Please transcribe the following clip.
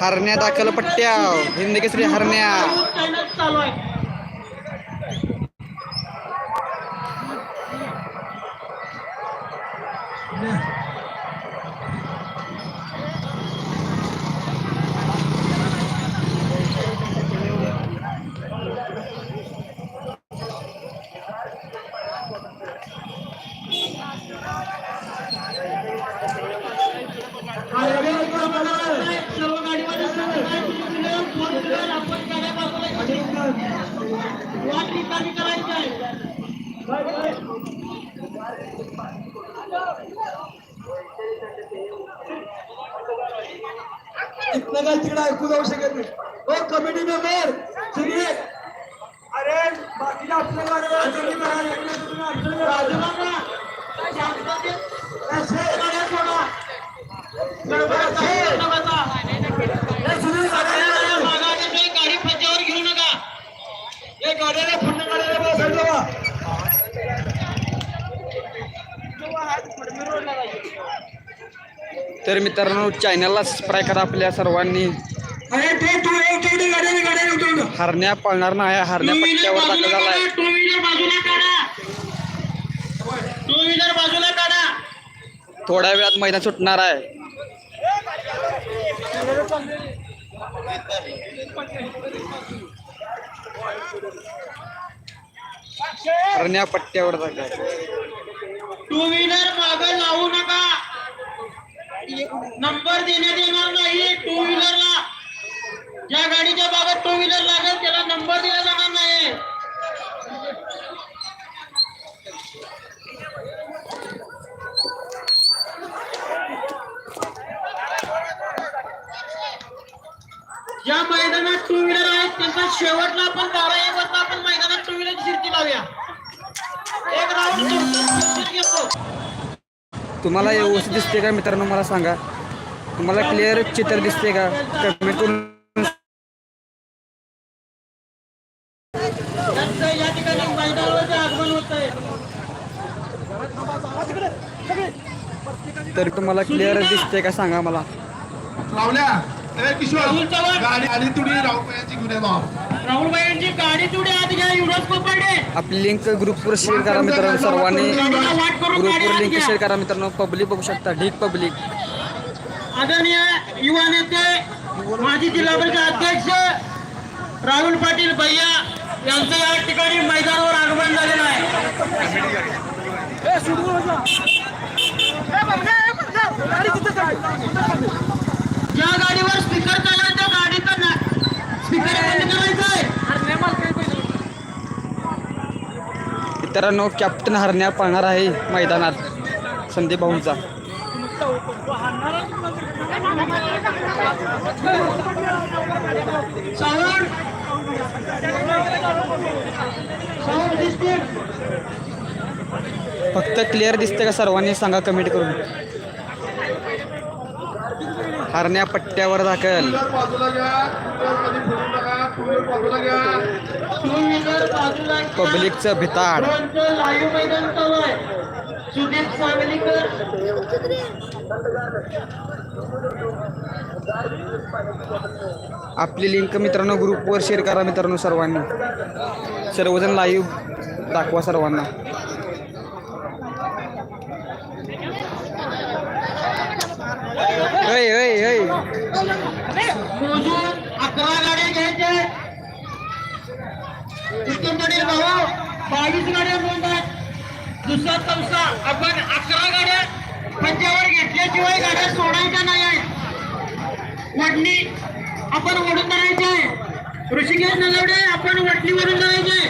हरण्या दाखल पट्ट्या. हिंद केसरी हरण्या. चालू रिकामी करायची आहे इथनं काय तिकडे ऐकू जाऊ शकत नाही. हो कमिटी मेंबर सगळे अरे बाकीच्या आपल्या गाड्या अडचणी करा, इकडे तुम्ही अडचणी करा. बाजूला जा. शांततेत असे, गाड्या सोडा. गडबड आहे, नका. हे सुनील गाड्या गाड्या मागाने नाही, गाडी फज्जावर घेऊ नका हे गाड्याला पुन्हा गाड्याला बसायला लावा. तर मित्रांनो चॅनलला सबस्क्राईब करा आपल्या सर्वांनी. हरण्या पळणार नाही हरण्या पट्ट्यावर दाखल बाजूला काढा. थोड्या वेळात मैदान सुटणार आहे. हरण्या पट्ट्यावर दाखल. टू व्हीलर माग लावू नका. नंबर देण्यात येणार नाही. टू व्हीलरला ज्या गाडीच्या बाबत टू व्हीलर लागेल त्याला नंबर दिला जाणार नाही. ज्या मैदानात टू व्हीलर आहेत त्यांचा शेवटला आपण बारा एक वाजता आपण मैदानात टू व्हीलर शिर्ती लावूया. एक राऊंड घेतो. तुम्हाला व्यवस्थित दिसते का मित्रांनो? मला सांगा. तुम्हाला क्लिअर चित्र दिसते का? कमेंट करून आहे तर तुम्हाला क्लिअर दिसते का? सांगा मला. राहुल चव्हाण. गाडी आली तुडी रावपयांची घेऊन ये भाऊ राहुलबाईंची गाडी तुडे आत घ्या युवराज कोपाडे आपली लिंक ग्रुपवर शेअर करा मित्रांनो सर्वांनी. ग्रुपवर आत लिंक. शेअर करा मित्रांनो. पब्लिक बघू शकता ढीक पब्लिक आदरणीय युवा नेते माजी जिल्हा परिषद अध्यक्ष राहुल पाटील भैया यांचं या ठिकाणी मैदानावर आगमन झालेलं आहे. मित्रांनो कॅप्टन हरण्या पाळणार आहे मैदानात. संदीप भाऊंचा. फक्त क्लिअर दिसते का सर्वांनी? सांगा कमेंट करून. हरण्या पट्ट्यावर दाखल. पब्लिकचं भिताड. सुदीप आपली लिंक मित्रांनो ग्रुपवर शेअर करा मित्रांनो सर्वांनी. सर्वजण लाईव्ह दाखवा सर्वांना. उत्तम पाटील भाऊ बावीस गाड्या नोंद आहेत. दुसरा चौसा आपण अकरा गाड्या पंचावर घेतल्याशिवाय गाड्या सोडायच्या नाही आहेत. वडणी आपण ओढून धरायची आहे. ऋषिकेश नलवडे आपण वडणीवरून जायचे